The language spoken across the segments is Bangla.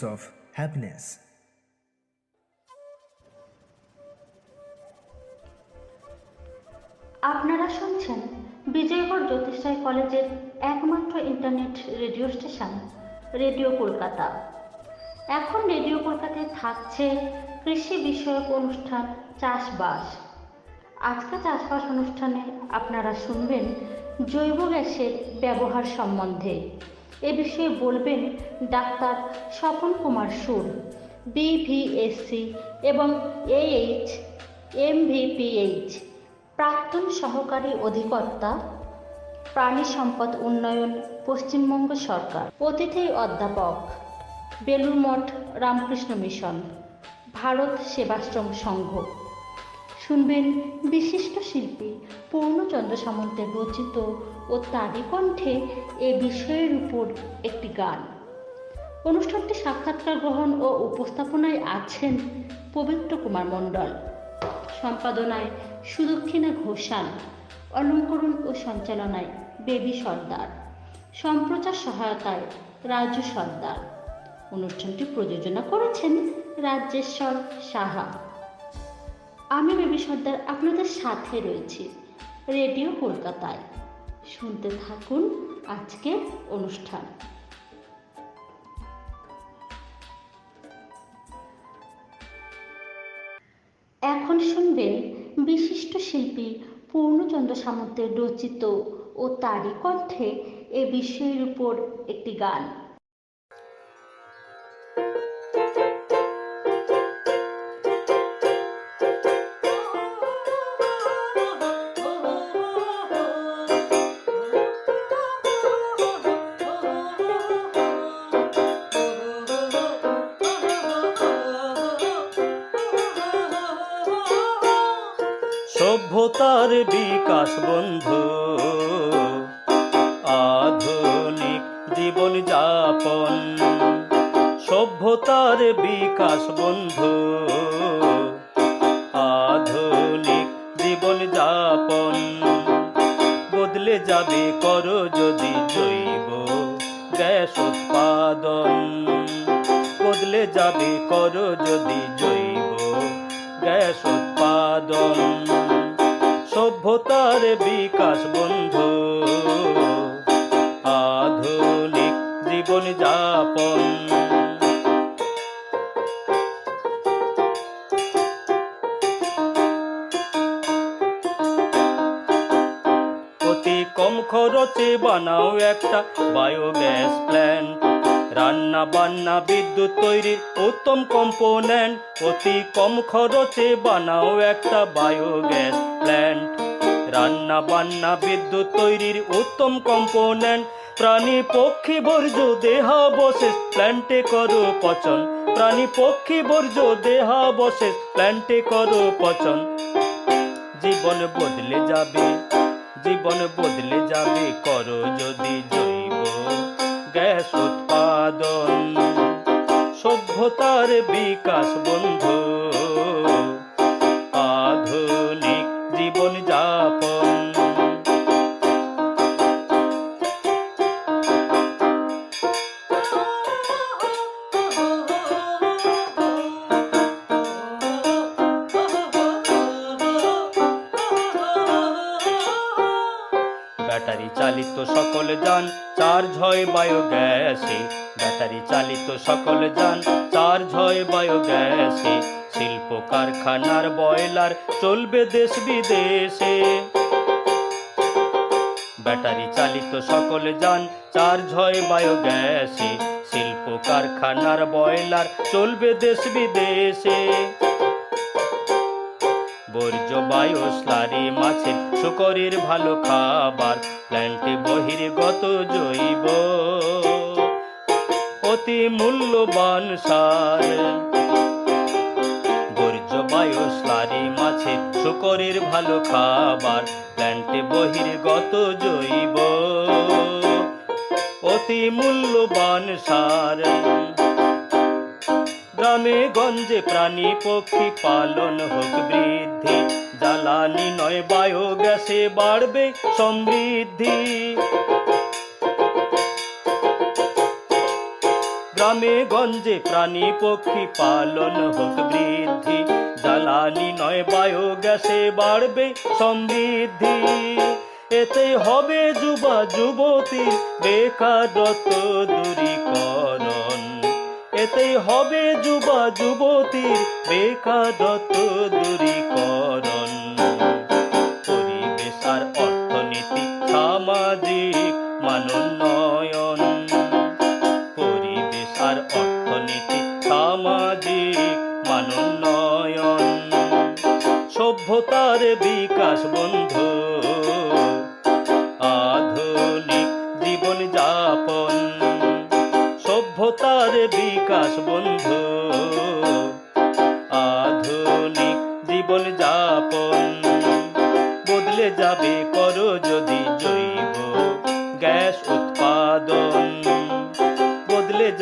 dose of happiness. আপনারা শুনছেন বিজয়গড় জ্যোতিষরায় কলেজের একমাত্র internet radio station, radio Kolkata. এখন রেডিও কলকাতায় থাকছে কৃষি বিষয়ক অনুষ্ঠান চাষবাস। আজকে চাষবাস অনুষ্ঠানে আপনারা শুনবেন জৈব গ্যাসের ব্যবহার সম্বন্ধে। এ বিষয়ে বলবেন ডাক্তার স্বপন কুমার সুর বিভিএসসি এবং এইচ এমভিপিএইচ প্রাক্তন সহকারী অধিকর্তা, প্রাণী সম্পদ উন্নয়ন, পশ্চিমবঙ্গ সরকার। অতিথি অধ্যাপক বেলুর মঠ, রামকৃষ্ণ মিশন, ভারত সেবাশ্রম সংঘ। শুনবেন বিশিষ্ট শিল্পী পূর্ণচন্দ্র সামন্তের রচিত ও তারই কণ্ঠে এ বিষয়ের উপর একটি গান। অনুষ্ঠানটি সাক্ষাৎকার গ্রহণ ও উপস্থাপনায় আছেন পবিত্র কুমার মণ্ডল। সম্পাদনায় সুদক্ষিণা ঘোষাল। অলঙ্করণ ও সঞ্চালনায় বেবি সর্দার। সম্প্রচার সহায়তায় রাজু সর্দার। অনুষ্ঠানটি প্রযোজনা করেছেন রাজ্যেশ্বর সাহা। আমি বেবি সর্দার আপনাদের সাথে রয়েছি। রেডিও কলকাতায়। শুনতে থাকুন আজকের অনুষ্ঠান। এখন শুনবেন বিশিষ্ট শিল্পী পূর্ণচন্দ্র সামন্তের রচিত ও তারই কণ্ঠে এ বিষয়ের উপর একটি গান। বিকাশ বন্ধু। আধুনিক জীবন যাপন, সভ্যতার বিকাশ বন্ধু। আধুনিক জীবন যাপন, বদলে যাবে করো যদি জৈব গ্যাস উৎপাদন। বদলে যাবে করো যদি জৈব গ্যাস উৎপাদন। সভ্যতার বিকাশ, বন্ধু। আধুনিক জীবন যাপন। অতি কম খরচে বানাও একটা বায়োগ্যাস প্ল্যান্ট রান্না বান্না বিদ্যুৎ তৈরির উত্তম কম্পোনেন্ট অতি কম খরচে বানাও একটা বায়োগ্যাস প্ল্যান্ট রান্না বান্না বিদ্যুৎ তৈরির উত্তম কম্পোনেন্ট। প্রাণী পক্ষী বর্জ্য দেহাবশেষ, প্ল্যান্টে করো পচন। প্রাণী পক্ষী বর্জ্য দেহাবশেষ, প্ল্যান্টে করো পচন। জীবন বদলে যাবে, জীবন বদলে যাবে, করো যদি জৈব গ্যাস উৎপাদন। সভ্যতার বিকাশ, বন্ধু। বায়োগ্যাসে ব্যাটারি চালিত সকল যান চার্জ হয় বায়োগ্যাসে শিল্প কারখানার বয়লার চলবে দেশ বিদেশে। ব্যাটারি চালিত সকল যান চার্জ হয় বায়োগ্যাসে শিল্প কারখানার বয়লার চলবে দেশ বিদেশে। বর্জ্য বায়ু স্লারি মাছের শুকরের ভালো খাবার। প্ল্যান্টে বহির্গত জৈব, অতি মূল্যবান সার। বর্জ্য বায়ু স্লারি মাছের শুকরের ভালো খাবার। প্ল্যান্টে বহির্গত জৈব, অতি মূল্যবান সার। গ্রামে গঞ্জে প্রাণী পক্ষী পালন হোক বৃদ্ধি। জ্বালানি নয়, বায়োগ্যাসে বাড়বে সমৃদ্ধি। গ্রামে গঞ্জে প্রাণী পক্ষী পালন হোক বৃদ্ধি। জ্বালানি নয়, বায়োগ্যাসে বাড়বে সমৃদ্ধি। এতে হবে যুবা যুবতী বেকারত্ব দূরীকরণ। এতে হবে যুবা যুবতীর বেকারত্ব দূরীকরণ।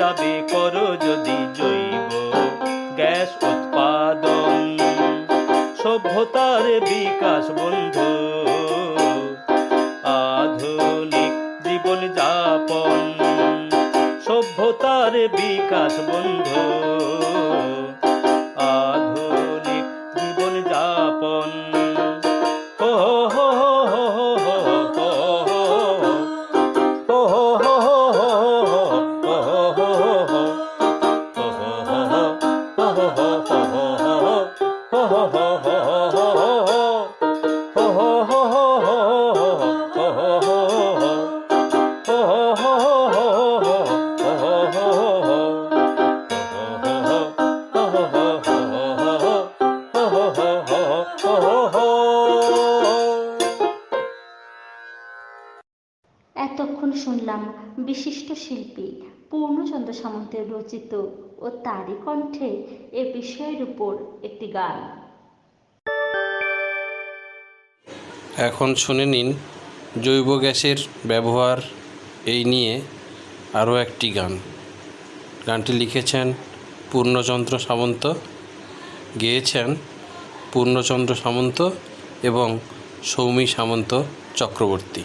যাবে করো যদি জৈব গ্যাস উৎপাদন। সভ্যতার বিকাশ, বন্ধু, আধুনিক জীবন যাপন সভ্যতার বিকাশ, বন্ধু ho ho ho. পূর্ণচন্দ্র রচিত ও তারই কণ্ঠে এ বিষয়ের উপর একটি গান। এখন শুনে নিন জৈব গ্যাসের ব্যবহার এই নিয়ে আরও একটি গান। গানটি লিখেছেন পূর্ণচন্দ্র সামন্ত, গেয়েছেন পূর্ণচন্দ্র সামন্ত এবং সৌমি সামন্ত চক্রবর্তী।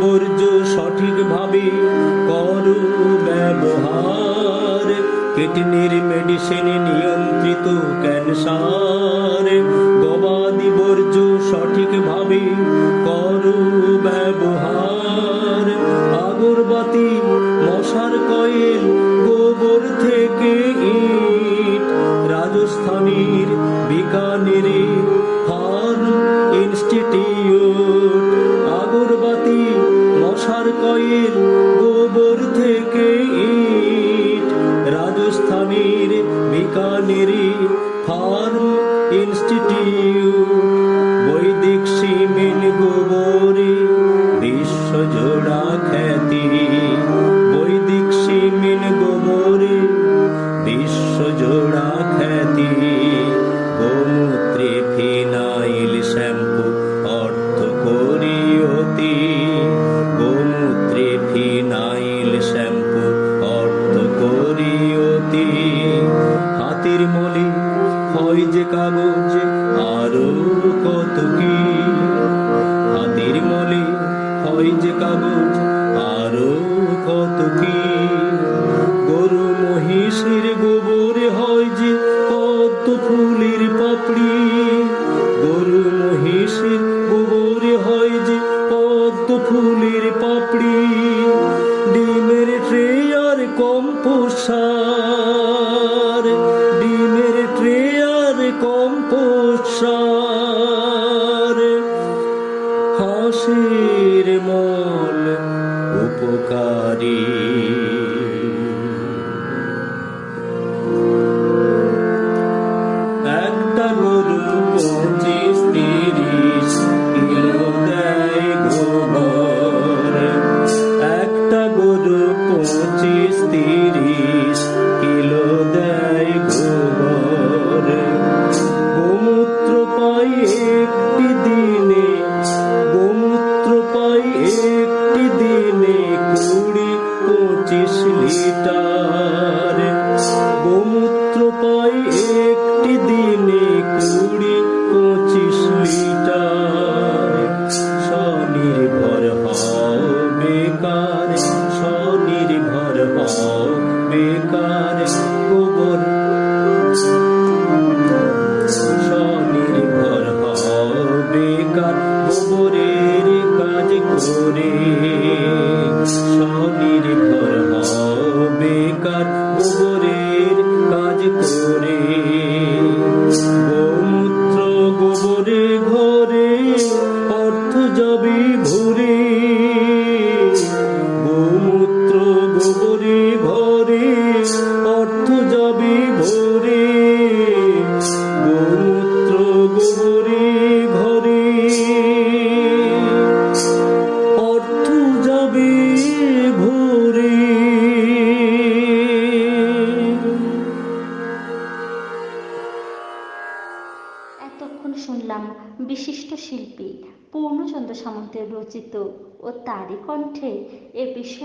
বর্জ্য সঠিকভাবে কর ব্যবহার। কিডনির মেডিসিন নিয়ন্ত্রিত ক্যান্সার গবাদি বর্জ্য সঠিকভাবে কর ব্যবহার। আগরবাতি, মশার কয়েল, গোবর থেকে ইট। রাজস্থানের বিকানেরে গায়ের গোবর থেকে ইট রাজস্থানের বিকানেরি ফার্ম ইনস্টিটিউট। ওই যে কাগজ, আরও কত কি? গরু, মহিষের গোবরে হয় যে পদ্ম ফুলের পাপড়ি? গরু, মহিষের গোবর হয় যে পদ্ম ফুলের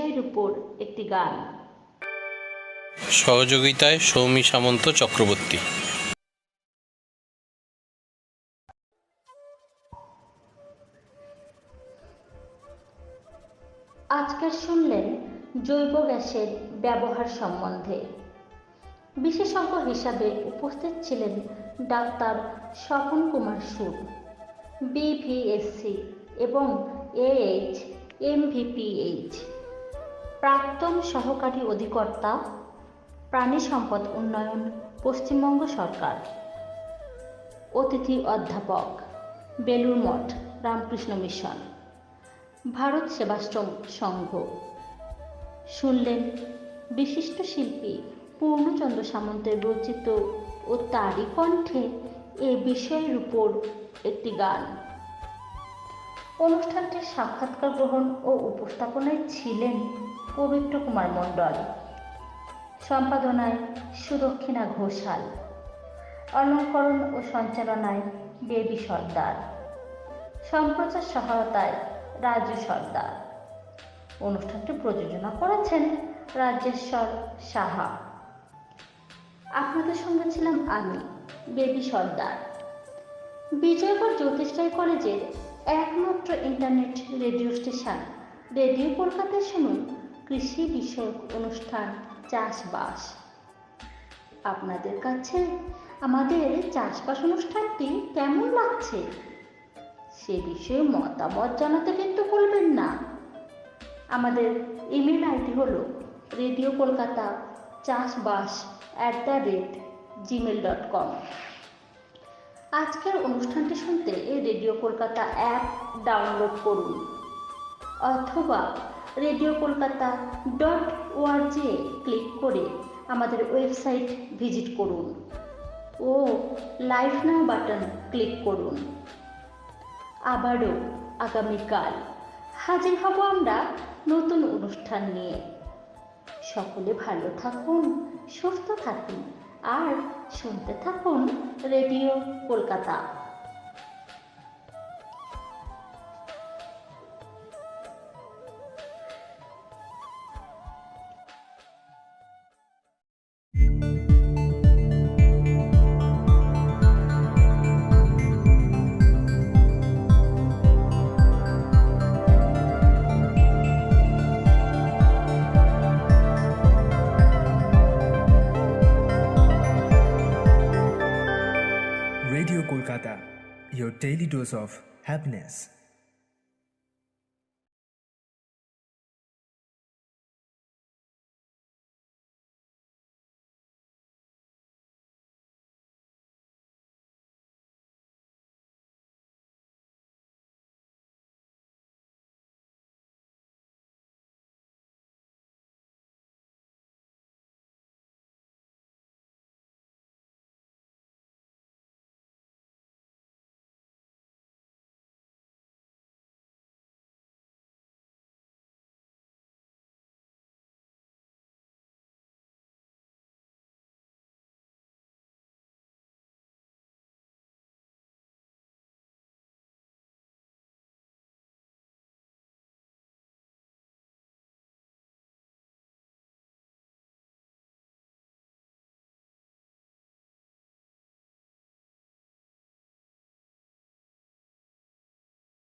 বিষয়ের উপর একটি গান। সহযোগিতায় সৌমি সামন্ত চক্রবর্তী। আজকের শুনলেন জৈব গ্যাসের ব্যবহার সম্বন্ধে। বিশেষজ্ঞ হিসাবে উপস্থিত ছিলেন ডাক্তার স্বপন কুমার সুর বিভিএসসি এবং এএইচ এমভিপিএইচ প্রাক্তন সহকারী অধিকর্তা, প্রাণী সম্পদ উন্নয়ন, পশ্চিমবঙ্গ সরকার। অতিথি অধ্যাপক বেলুর মঠ, রামকৃষ্ণ মিশন। ভারত সেবাশ্রম সংঘ। শুনলেন বিশিষ্ট শিল্পী পূর্ণচন্দ্র সামন্তের রচিত ও তারই কণ্ঠে এ বিষয়ের উপর একটি গান। অনুষ্ঠানটির সাক্ষাৎকার গ্রহণ ও উপস্থাপনায় ছিলেন পবিত্র কুমার মণ্ডল। সম্পাদনায় সুদক্ষিণা ঘোষাল। অলঙ্করণ ও সঞ্চালনায় বেবি সর্দার। সম্প্রচার সহায়তায় রাজু সর্দার। অনুষ্ঠানটি প্রযোজনা করেছেন রাজেশ্বর সাহা। আপনাদের সঙ্গে ছিলাম আমি বেবি সর্দার। বিজয়গড় জ্যোতিষরায় কলেজের একমাত্র ইন্টারনেট রেডিও স্টেশন, রেডিও কলকাতায় শুনুন কৃষি বিষয়ক অনুষ্ঠান, চাষবাস। আপনাদের কাছে আমাদের চাষবাস অনুষ্ঠানটি কেমন লাগছে? সে বিষয়ে মতামত জানাতে কিন্তু ভুলবেন না। আমাদের ইমেল আইডি হলো রেডিও কলকাতা চাষবাস at the rate Gmail dot com আজকের অনুষ্ঠানটি শুনতে এই রেডিও কলকাতা অ্যাপ ডাউনলোড করুন। অথবা radio Kolkata dot ORG click করে আমাদের ওয়েবসাইট ভিজিট করুন ও লাইভ নাও বাটন ক্লিক করুন। আবারও আগামীকাল হাজির হব আমরা নতুন অনুষ্ঠান নিয়ে। সকলে ভালো থাকুন, সুস্থ থাকুন আর শুনতে থাকুন radio Kolkata. Daily dose of happiness.